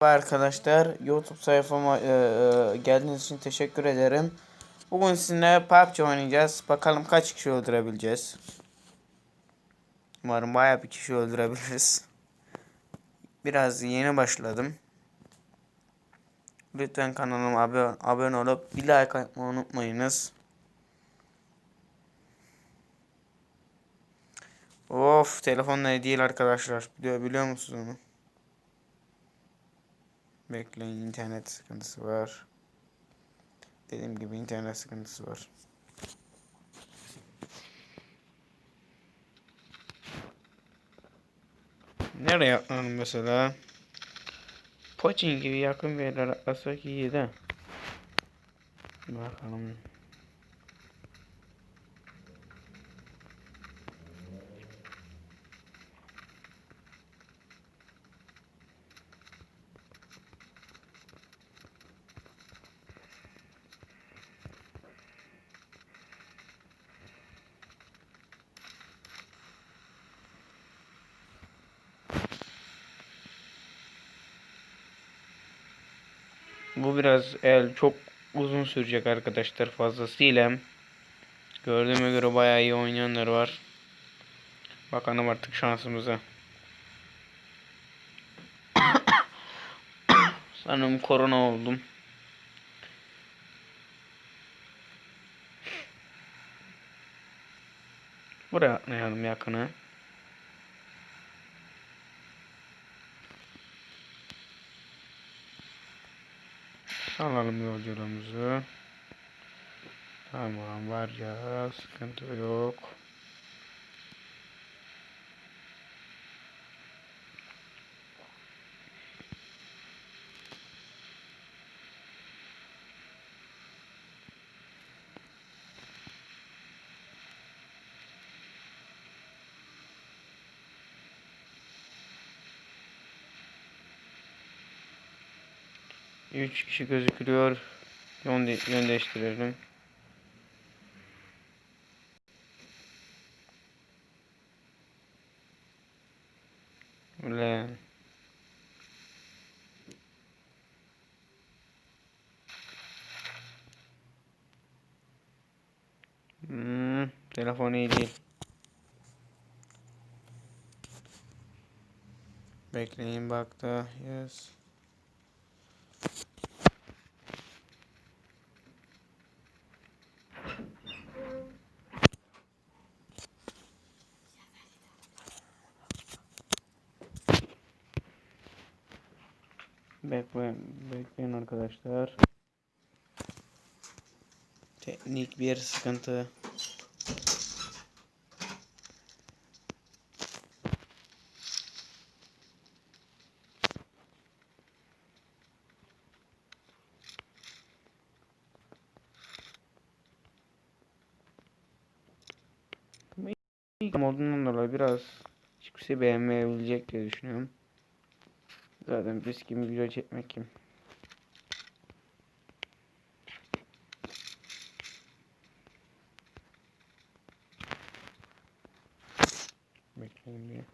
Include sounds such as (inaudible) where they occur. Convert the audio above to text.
Arkadaşlar YouTube sayfama e, e, geldiğiniz için teşekkür ederim. Bugün sizinle PUBG oynayacağız. Bakalım kaç kişi öldürebileceğiz. Umarım bayağı bir kişi öldürebiliriz. Biraz yeni başladım. Lütfen kanalıma abone, abone olup bir like atmayı unutmayınız. Of telefonla değil arkadaşlar. Biliyor musunuz onu? Bekleyin internet sıkıntısı var. Dediğim gibi internet sıkıntısı var. Nereye atlanalım mesela? Poçin gibi yakın bir yerlere atlasak iyi de. Bakalım. Bu biraz el çok uzun sürecek arkadaşlar fazlasıyla. Gördüğüme göre bayağı iyi oynayanlar var. Bakalım artık şansımıza. (coughs) Sanırım korona oldum. Buraya atlayalım yakına. Alalım yolculuğumuzu. Tamam var ya sıkıntı yok. Üç kişi gözüküyor. Yön, de yön değiştirelim. Ulan. Hmm, telefon iyi değil. Bekleyin baktı. Yes. Bekleyin, bekleyin arkadaşlar. Teknik bir sıkıntı. Modundan dolayı biraz hiç kimse beğenmeyebilecek diye düşünüyorum. Zaten riskimi video çekmek kim? Bekleyin diye.